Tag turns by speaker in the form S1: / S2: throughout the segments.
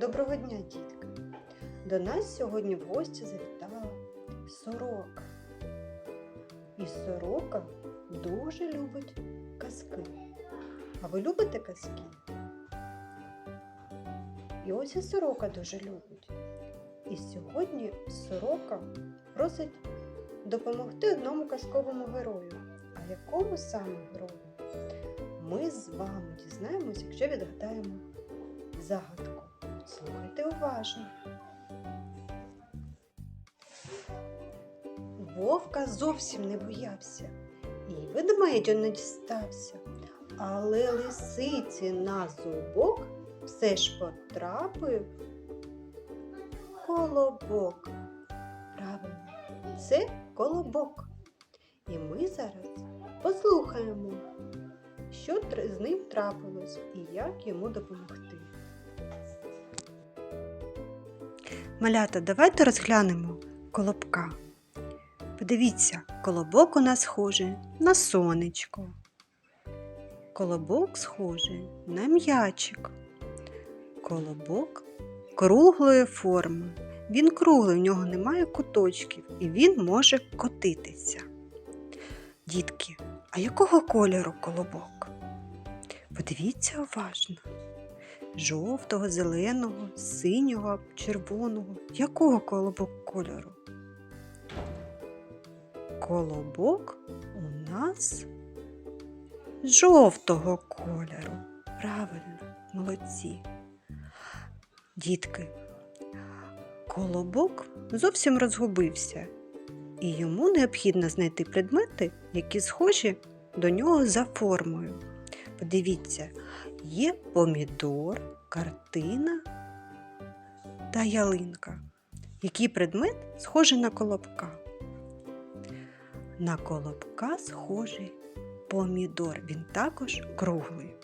S1: Доброго дня, дітки! До нас сьогодні в гості завітала сорока. І сорока дуже любить казки. А ви любите казки? І ось і сорока дуже любить. І сьогодні сорока просить допомогти одному казковому герою. А якому саме герою? Ми з вами дізнаємось, якщо відгадаємо загадку. Слухайте уважно. Вовка зовсім не боявся, і ведмедю не дістався, але лисиці на зубок все ж потрапив колобок. Правильно, це колобок. І ми зараз послухаємо, що з ним трапилось і як йому допомогти. Малята, давайте розглянемо колобка. Подивіться, колобок у нас схожий на сонечко. Колобок схожий на м'ячик. Колобок круглої форми. Він круглий, в нього немає куточків і він може котитися. Дітки, а якого кольору колобок? Подивіться уважно. Жовтого, зеленого, синього, червоного. Якого колобок кольору? Колобок у нас жовтого кольору. Правильно, молодці. Дітки, колобок зовсім розгубився, і йому необхідно знайти предмети, які схожі до нього за формою. Подивіться, є помідор, картина та ялинка. Який предмет схожий на колобка? На колобка схожий помідор. Він також круглий.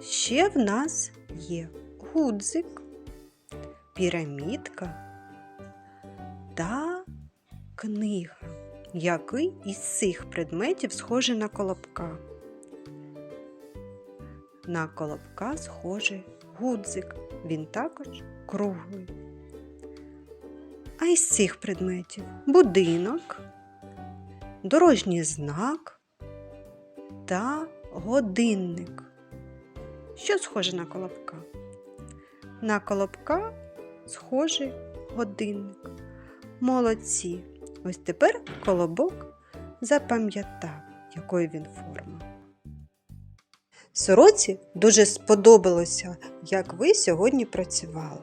S1: Ще в нас є гудзик, пірамідка та книга. Який із цих предметів схожий на колобка? На колобка схожий гудзик. Він також круглий. А із цих предметів будинок, дорожній знак та годинник. Що схоже на колобка? На колобка схожий годинник. Молодці. Ось тепер колобок запам'ятав, якої він форми. Сороці дуже сподобалося, як ви сьогодні працювали.